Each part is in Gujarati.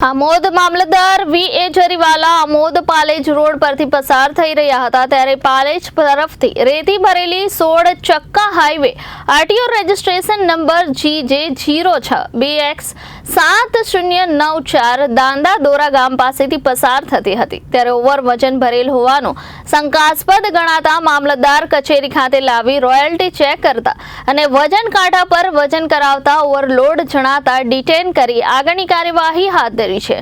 Amod mamlatdar V A Jariwala Amod Palej road પરથી પસાર થઈ રહ્યા હતા. ત્યારે પાલેજ તરફથી રેતી ભરેલી સોળ ચક્કા highway RTO registration number G J zero છ બે એક્સ સાત શૂન્ય નવ ચાર દાંદા દોરા ગામ પાસેથી પસાર થતી હતી. ત્યારે ઓવર વજન ભરેલ હોવાનું શંકાસ્પદ ગણાતા મામલતદાર કચેરી ખાતે લાવી રોયલ્ટી ચેક કરતા અને વજન કાંટા પર વજન કરાવતા ઓવરલોડ જણાતા ડિટેન કરી આગળની કાર્યવાહી હાથ છે.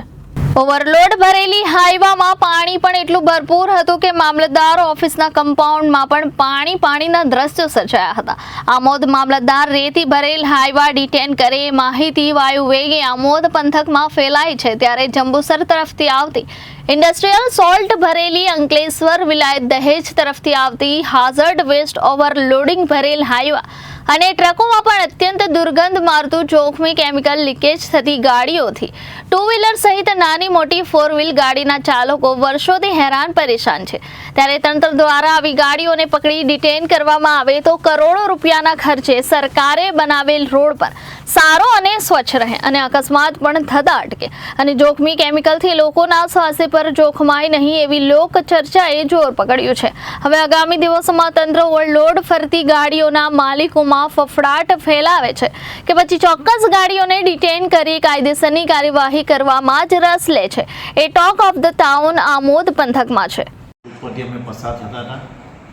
ઓવરલોડ ભરેલી હાઈવામાં પાણી પણ એટલું ભરપૂર હતું કે મામલતદાર ઓફિસના કમ્પાઉન્ડમાં પણ પાણી પાણીના દ્રશ્યો સર્જાયા હતા. આમોદ મામલતદાર રેતી ભરેલ હાઈવા ડિટેન કરે માહિતી વાયુ વેગે આમોદ પંથકમાં ફેલાય છે ત્યારે જંબુસર તરફથી આવતી ઇન્ડસ્ટ્રીયલ સોલ્ટ ભરેલી અંકલેશ્વર વિલાયત દહેજ તરફથી આવતી હાઝર્ડ વેસ્ટ ઓવરલોડિંગ ભરેલ હાઈવા અને ટ્રકોમાં પણ અત્યંત દુર્ગંધ મારતું જોખમી કેમિકલ લીકેજ થતી ગાડીઓથી. ટુ વ્હીલર સહિત નાની મોટી ફોર વ્હીલ ગાડીના ચાલકો વર્ષોથી હેરાન પરેશાન છે. ત્યારે તંત્ર દ્વારા આવી ગાડીઓને પકડી ડિટેન કરવામાં આવે તો કરોડો રૂપિયાના ખર્ચે સરકારે બનાવેલ રોડ પર સારો અને સ્વચ્છ રહે અને અકસ્માત પણ થતા અટકે. અને જોખમી કેમિકલથી લોકોના સ્વાસ્થ્ય પર જોખમાય નહીં એવી લોક ચર્ચાએ જોર પકડ્યું છે. હવે આગામી દિવસોમાં તંત્ર ઓવરલોડ ફરતી ગાડીઓના માલિકોમાં ફફડાટ ફેલાવે છે કે પછી ચોક્કસ ગાડીઓને ડિટેન કરી કાયદેસરની કાર્યવાહી કરવામાં જ રસ લે છે. એ talk of the town Amod પંથકમાં છે. ઉપરથી અમે પસાર થતા હતા.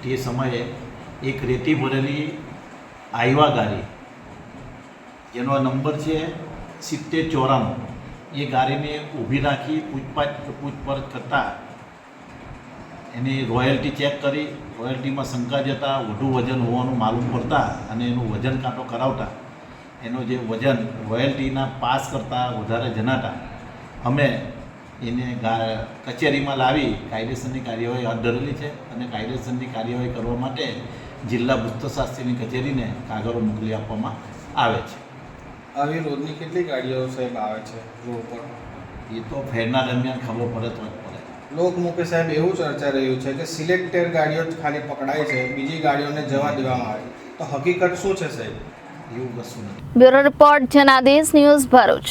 તે સમયે એક રેતી ભરેલી આઈવા ગાડી, જેનો નંબર છે સિત્તેર ચોરાણું, એ ગાડીને ઊભી રાખી પૂછપાછ પૂછપરછ કરતાં એની રોયલ્ટી ચેક કરી રોયલ્ટીમાં શંકા જતાં વધુ વજન હોવાનું માલુમ પડતા અને એનું વજન કાંટો કરાવતા એનું જે વજન રોયલ્ટીના પાસ કરતાં વધારે જણાતા અમે એને ગા- કચેરીમાં લાવી કાયદેસરની કાર્યવાહી હાથ ધરેલી છે અને કાયદેસરની કાર્યવાહી કરવા માટે જિલ્લા ભૂસ્તશાસ્ત્રીની કચેરીને કાગળો મોકલી આપવામાં આવે છે. આવી રોજની કેટલી ગાડીઓ સાહેબ આવે છે? રોડ પર? એ તો ફેરના દરમિયાન ખબર પડે તો લોકમુખે સાહેબ એવું ચર્ચા રહ્યું છે કે સિલેક્ટેડ ગાડીઓ જ ખાલી પકડાય છે, બીજી ગાડીઓને જવા દેવામાં આવે તો હકીકત શું છે સાહેબ? એવું કશું bureau report, Janadesh news Bharuch.